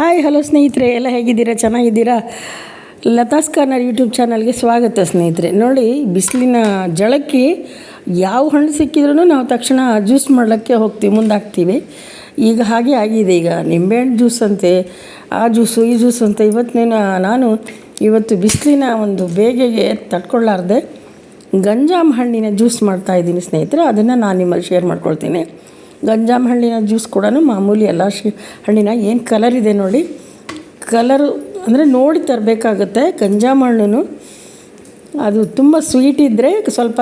Hello ಸ್ನೇಹಿತರೆ, ಎಲ್ಲ ಹೇಗಿದ್ದೀರಾ? ಚೆನ್ನಾಗಿದ್ದೀರಾ? ಲತಾಸ್ ಕಾರ್ನರ್ ಯೂಟ್ಯೂಬ್ ಚಾನಲ್ಗೆ ಸ್ವಾಗತ ಸ್ನೇಹಿತರೆ. ನೋಡಿ, ಬಿಸಿಲಿನ ಜಳಕ್ಕೆ ಯಾವ ಹಣ್ಣು ಸಿಕ್ಕಿದ್ರೂ ನಾವು ತಕ್ಷಣ ಜ್ಯೂಸ್ ಮಾಡಲಿಕ್ಕೆ ಹೋಗ್ತೀವಿ, ಮುಂದಾಗ್ತೀವಿ. ಈಗ ಹಾಗೆ ಆಗಿದೆ ಈಗ. ನಿಂಬೆಹಣ್ಣು ಜ್ಯೂಸ್ ಅಂತೆ, ಆ ಜ್ಯೂಸು, ಈ ಜ್ಯೂಸ್ ಅಂತ. ಇವತ್ತಿನ ನಾನು ಇವತ್ತು ಬಿಸಿಲಿನ ಒಂದು ಬೇಗೆಗೆ ತಡ್ಕೊಳ್ಳಾರ್ದೆ ಗಂಜಾಮ್ ಹಣ್ಣಿನ ಜ್ಯೂಸ್ ಮಾಡ್ತಾ ಇದ್ದೀನಿ ಸ್ನೇಹಿತರೆ. ಅದನ್ನು ನಾನು ನಿಮ್ಮಲ್ಲಿ ಶೇರ್ ಮಾಡ್ಕೊಳ್ತೀನಿ. ಗಂಜಾಮ್ ಹಣ್ಣಿನ ಜ್ಯೂಸ್ ಕೂಡ ಮಾಮೂಲಿ ಎಲ್ಲ ಶಿ ಹಣ್ಣಿನ ಏನು ಕಲರ್ ಇದೆ ನೋಡಿ. ಕಲರು ಅಂದರೆ ನೋಡಿ ತರಬೇಕಾಗುತ್ತೆ. ಗಂಜಾಮ್ ಹಣ್ಣು ಅದು ತುಂಬ ಸ್ವೀಟ್ ಇದ್ದರೆ ಸ್ವಲ್ಪ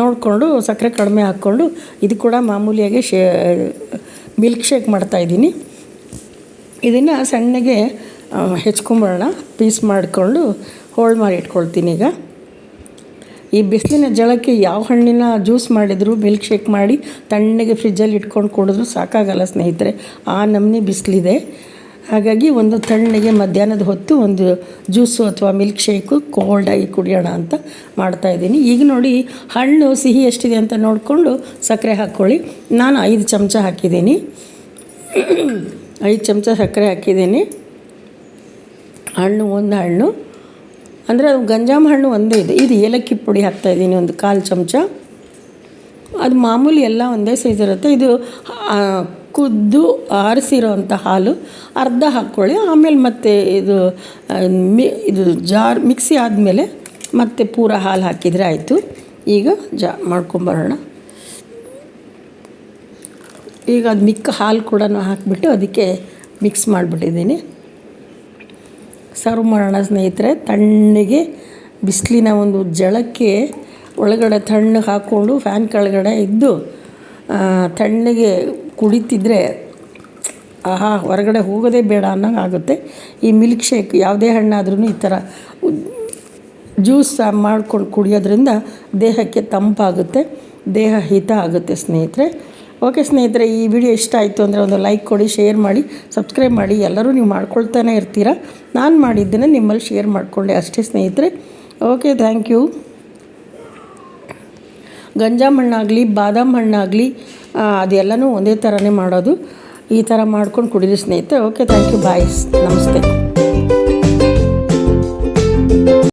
ನೋಡಿಕೊಂಡು ಸಕ್ಕರೆ ಕಡಿಮೆ ಹಾಕ್ಕೊಂಡು ಇದು ಕೂಡ ಮಾಮೂಲಿಯಾಗಿ ಶೇ ಮಿಲ್ಕ್ ಶೇಕ್ ಮಾಡ್ತಾಯಿದ್ದೀನಿ ಇದನ್ನು ಸಣ್ಣಗೆ ಹೆಚ್ಕೊಂಬರೋಣ ಪೀಸ್ ಮಾಡಿಕೊಂಡು ಹೋಳು ಮಾಡಿ ಇಟ್ಕೊಳ್ತೀನಿ ಈಗ. ಈ ಬಿಸಿಲಿನ ಜಳಕ್ಕೆ ಯಾವ ಹಣ್ಣಿನ ಜ್ಯೂಸ್ ಮಾಡಿದ್ರು ಮಿಲ್ಕ್ ಶೇಕ್ ಮಾಡಿ ತಣ್ಣಗೆ ಫ್ರಿಜ್ಜಲ್ಲಿ ಇಟ್ಕೊಂಡು ಕುಡಿದ್ರು ಸಾಕಾಗಲ್ಲ ಸ್ನೇಹಿತರೆ. ಆ ನಮೂನೆ ಬಿಸಿಲಿದೆ. ಹಾಗಾಗಿ ಒಂದು ತಣ್ಣಗೆ ಮಧ್ಯಾಹ್ನದ ಹೊತ್ತು ಒಂದು ಜ್ಯೂಸು ಅಥವಾ ಮಿಲ್ಕ್ ಶೇಕು ಕೋಲ್ಡಾಗಿ ಕುಡಿಯೋಣ ಅಂತ ಮಾಡ್ತಾಯಿದ್ದೀನಿ ಈಗ ನೋಡಿ ಹಣ್ಣು ಸಿಹಿ ಎಷ್ಟಿದೆ ಅಂತ ನೋಡಿಕೊಂಡು ಸಕ್ಕರೆ ಹಾಕ್ಕೊಳ್ಳಿ. ನಾನು ಐದು ಚಮಚ ಹಾಕಿದ್ದೀನಿ. ಐದು ಚಮಚ ಸಕ್ಕರೆ ಹಾಕಿದ್ದೀನಿ. ಹಣ್ಣು, ಒಂದು ಹಣ್ಣು. ಅಂದರೆ ಅದು ಗಂಜಾಮ ಹಣ್ಣು ಒಂದೇ ಇದೆ. ಇದು ಏಲಕ್ಕಿ ಪುಡಿ ಹಾಕ್ತಾ ಇದ್ದೀನಿ ಒಂದು ಕಾಲು ಚಮಚ. ಅದು ಮಾಮೂಲಿ ಎಲ್ಲ ಒಂದೇ ಸೈಜ್ ಇರುತ್ತೆ. ಇದು ಕುದ್ದು ಆರಿಸಿರೋವಂಥ ಹಾಲು. ಅರ್ಧ ಹಾಕ್ಕೊಳ್ಳಿ. ಆಮೇಲೆ ಮತ್ತೆ ಇದು ಮಿ, ಇದು ಜಾರ್, ಮಿಕ್ಸಿ ಆದಮೇಲೆ ಮತ್ತೆ ಪೂರ ಹಾಲು ಹಾಕಿದರೆ ಆಯಿತು. ಈಗ ಜಾ, ಮಾಡ್ಕೊಂಬರೋಣ. ಈಗ ಅದು ಮಿಕ್ಕ ಹಾಲು ಕೂಡ ಹಾಕಿಬಿಟ್ಟು ಅದಕ್ಕೆ ಮಿಕ್ಸ್ ಮಾಡಿಬಿಟ್ಟಿದ್ದೀನಿ. ಸರ್ವ್ ಮಾಡೋಣ ಸ್ನೇಹಿತರೆ. ತಣ್ಣಗೆ ಬಿಸಿಲಿನ ಒಂದು ಜಳಕ್ಕೆ ಒಳಗಡೆ ತಣ್ಣಗೆ ಹಾಕ್ಕೊಂಡು ಫ್ಯಾನ್ ಕೆಳಗಡೆ ಇದ್ದು ತಣ್ಣಗೆ ಕುಡಿತಿದ್ರೆ ಆಹಾ, ಹೊರಗಡೆ ಹೋಗೋದೇ ಬೇಡ ಅನ್ನೋಂಗೆ ಆಗುತ್ತೆ. ಈ ಮಿಲ್ಕ್ ಶೇಕ್ ಯಾವುದೇ ಹಣ್ಣಾದ್ರೂ ಈ ಥರ ಜ್ಯೂಸ್ ಮಾಡ್ಕೊಂಡು ಕುಡಿಯೋದ್ರಿಂದ ದೇಹಕ್ಕೆ ತಂಪಾಗುತ್ತೆ, ದೇಹ ಹಿತ ಆಗುತ್ತೆ ಸ್ನೇಹಿತರೆ. ಓಕೆ ಸ್ನೇಹಿತರೆ, ಈ ವಿಡಿಯೋ ಇಷ್ಟ ಆಯಿತು ಅಂದರೆ ಒಂದು ಲೈಕ್ ಕೊಡಿ, ಶೇರ್ ಮಾಡಿ, ಸಬ್ಸ್ಕ್ರೈಬ್ ಮಾಡಿ, ಎಲ್ಲರೂ ನೀವು ಮಾಡ್ಕೊಳ್ತಾನೆ ಇರ್ತೀರಾ? ನಾನು ಮಾಡಿದ್ದನ್ನು ನಿಮ್ಮಲ್ಲಿ ಶೇರ್ ಮಾಡಿಕೊಂಡೆ ಅಷ್ಟೇ ಸ್ನೇಹಿತರೆ. ಓಕೆ ಥ್ಯಾಂಕ್ ಯು ಗಂಜಾಮ್ ಹಣ್ಣಾಗಲಿ ಬಾದಾಮ್ ಹಣ್ಣಾಗಲಿ ಅದೆಲ್ಲನೂ ಒಂದೇ ಥರನೇ ಮಾಡೋದು. ಈ ಥರ ಮಾಡ್ಕೊಂಡು ಕುಡೀರಿ ಸ್ನೇಹಿತರೆ. ಓಕೆ ಥ್ಯಾಂಕ್ ಯು ಬಾಯ್ ನಮಸ್ತೆ.